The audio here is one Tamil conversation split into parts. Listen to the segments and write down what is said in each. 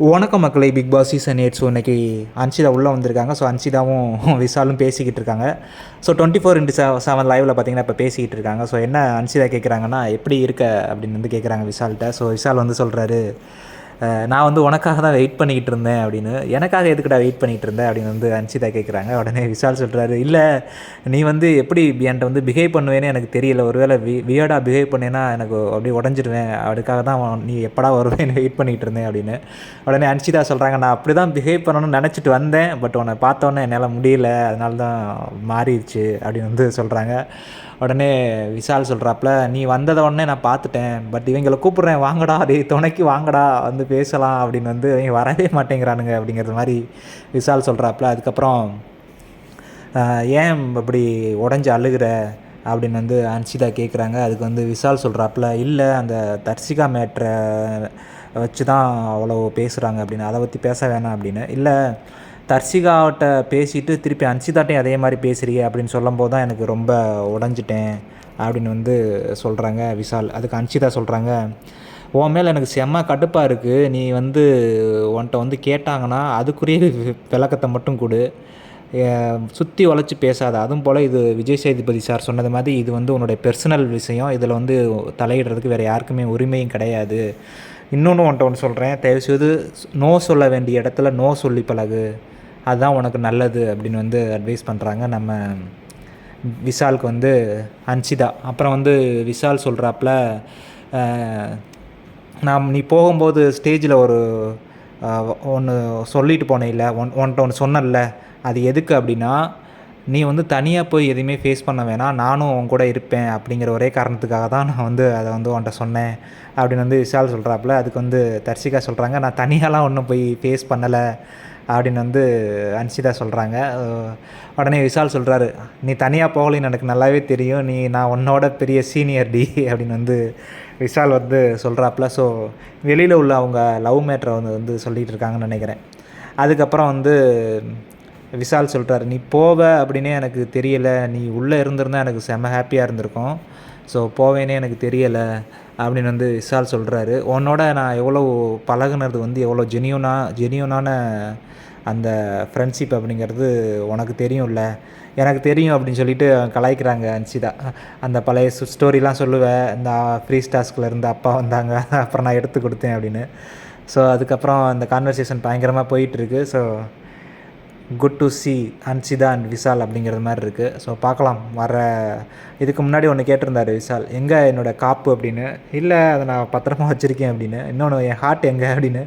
வணக்கம் மக்களை Bigg Boss season eight so இன்றைக்கி அன்ஷிதா உள்ளே வந்திருக்காங்க. ஸோ அன்ஷிதாவும் விசாலும் பேசிக்கிட்டு இருக்காங்க. So twenty four into seven லைவில் பார்த்தீங்கன்னா இப்போ பேசிக்கிட்டு இருக்காங்க. ஸோ என்ன அன்ஷிதா கேட்குறாங்கன்னா எப்படி இருக்க அப்படின்னு வந்து கேட்குறாங்க விசால்கிட்ட. ஸோ விசால் வந்து சொல்கிறாரு நான் வந்து உனக்காக தான் வெயிட் பண்ணிக்கிட்டு இருந்தேன் அப்படின்னு. எனக்காக எதுக்குடா வெயிட் பண்ணிகிட்டு இருந்தேன் அப்படின்னு வந்து அன்ஷிதா கேட்குறாங்க உடனே விஷால் சொல்கிறாரு இல்லை நீ வந்து எப்படி என்கிட்ட வந்து பிஹேவ் பண்ணுவேன்னு எனக்கு தெரியல. ஒருவேளை வி வியர்டாக பிஹேவ் பண்ணேன்னா எனக்கு அப்படியே உடஞ்சிடுவேன் அதுக்காக தான் நீ எப்படா வருவேன்னு வெயிட் பண்ணிகிட்டு இருந்தேன் அப்படின்னு. உடனே அன்ஷிதா சொல்கிறாங்க நான் அப்படி தான் பிஹேவ் பண்ணணும்னு நினச்சிட்டு வந்தேன். பட் உன்னை பார்த்தோன்னே என்னால் முடியல. அதனால தான் மாறிடுச்சு அப்படின்னு வந்து சொல்கிறாங்க உடனே விஷால் சொல்கிறாப்புல நீ வந்ததை உடனே நான் பார்த்துட்டேன். பட் இவங்களை கூப்பிட்றேன். வாங்கடா அதே துணைக்கு வாங்கடா. வந்து பேசலாம் அப்படின்னு வந்து வரவே மாட்டேங்கிறானுங்க அப்படிங்கிறது மாதிரி விசால் சொல்கிறாப்புல அதுக்கப்புறம் ஏன் இப்படி உடஞ்சி அழுகிற? அப்படின்னு வந்து அன்ஷிதா கேட்குறாங்க அதுக்கு வந்து விசால் சொல்கிறாப்புல இல்லை அந்த தர்சிகா மேட்ரை வச்சு தான் அவ்வளோ பேசுகிறாங்க அப்படின்னு. அதை பற்றி பேச வேணாம் அப்படின்னு. இல்லை தர்சிகாட்ட பேசிட்டு திருப்பி அன்ஷிதாட்டையும் அதே மாதிரி பேசுறியே அப்படின்னு சொல்லும்போது தான் எனக்கு ரொம்ப உடஞ்சிட்டேன் அப்படின்னு வந்து சொல்கிறாங்க விசால் அதுக்கு அன்ஷிதா சொல்கிறாங்க உன் மேலே எனக்கு செம்ம கடுப்பாக இருக்குது நீ வந்து உன்கிட்ட வந்து கேட்டாங்கன்னா அதுக்குரிய வி- விளக்கத்தை மட்டும் கொடு. சுற்றி வளைச்சி பேசாத. அதுவும் போல் இது விஜய் சேதுபதி சார் சொன்னது மாதிரி இது வந்து உன்னுடைய பெர்சனல் விஷயம். இதில் வந்து தலையிடுறதுக்கு வேறு யாருக்குமே உரிமையும் கிடையாது. இன்னொன்று ஒன்ட்ட ஒன்று சொல்கிறேன் தயவுசெய்து நோ சொல்ல வேண்டிய இடத்துல நோ சொல்லி பழகு. அதுதான் உனக்கு நல்லது அப்படின்னு வந்து அட்வைஸ் பண்ணுறாங்க நம்ம விஷாலுக்கு வந்து அன்சிதா அப்புறம் வந்து விஷால் சொல்கிறாப்புல நாம் நீ போகும்போது ஸ்டேஜில் ஒரு ஒன்று சொல்லிட்டு போனேன்ல ஒன் ஒன்ட்ட ஒன்று சொன்னேன்ல அது எதுக்கு அப்படின்னா நீ வந்து தனியாக போய் எதையுமே ஃபேஸ் பண்ண வேணாம் நானும் உன் கூட இருப்பேன் அப்படிங்கிற ஒரே காரணத்துக்காக தான் நான் வந்து அதை வந்து உன்ட்ட சொன்னேன் அப்படின்னு வந்து விஷால் சொல்கிறாப்புல அதுக்கு வந்து தர்ஷிகா சொல்கிறாங்க நான் தனியாலாம் ஒன்றும் போய் ஃபேஸ் பண்ணலை அப்படின்னு வந்து அன்சிதா சொல்கிறாங்க உடனே விஷால் சொல்கிறாரு நீ தனியாக போகலைன்னு எனக்கு நல்லாவே தெரியும். நீ நான் உன்னோட பெரிய சீனியர் டி அப்படின்னு வந்து விஷால் வந்து சொல்கிறாப்புல ஸோ வெளியில் உள்ள அவங்க லவ் மேட்ரை வந்து வந்து சொல்லிகிட்டு இருக்காங்கன்னு நினைக்கிறேன். அதுக்கப்புறம் வந்து விஷால் சொல்கிறாரு நீ போவ அப்படின்னே எனக்கு தெரியலை. நீ உள்ளே இருந்திருந்தா எனக்கு செம ஹாப்பியாக இருந்திருக்கும். ஸோ போவேனே எனக்கு தெரியலை. அப்படின்னு வந்து விஷால் சொல்கிறாரு உன்னோட நான் எவ்வளோ பழகுனது வந்து எவ்வளோ ஜெனியூனா ஜெனியூனான அந்த ஃப்ரெண்ட்ஷிப் அப்படிங்கிறது உனக்கு தெரியும்ல? எனக்கு தெரியும் அப்படின்னு சொல்லிட்டு கலாய்க்கிறாங்க அன்சிதா. அந்த பழைய ஸ்டோரிலாம் சொல்லுவேன் இந்த ஃப்ரீ ஸ்டாஸ்கில் இருந்து அப்பா வந்தாங்க அப்புறம் நான் எடுத்து கொடுத்தேன் அப்படின்னு. ஸோ அதுக்கப்புறம் அந்த கான்வர்சேஷன் பயங்கரமாக போயிட்டுருக்கு so good to see Anshitha and Vishal அப்படிங்கிறது மாதிரி இருக்குது ஸோ பார்க்கலாம். வர இதுக்கு முன்னாடி ஒன்று கேட்டிருந்தார் விஷால் எங்கே என்னோடய காப்பு அப்படின்னு? இல்லை அதை நான் பத்திரமா வச்சுருக்கேன் அப்படின்னு. இன்னொன்று என் ஹார்ட் எங்கே அப்படின்னு?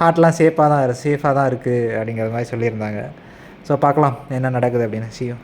ஹார்ட்லாம் சேஃபாக தான் சேஃபாக தான் இருக்குது அப்படிங்கிற மாதிரி சொல்லியிருந்தாங்க. ஸோ பார்க்கலாம் என்ன நடக்குது அப்படின்னு. சியோ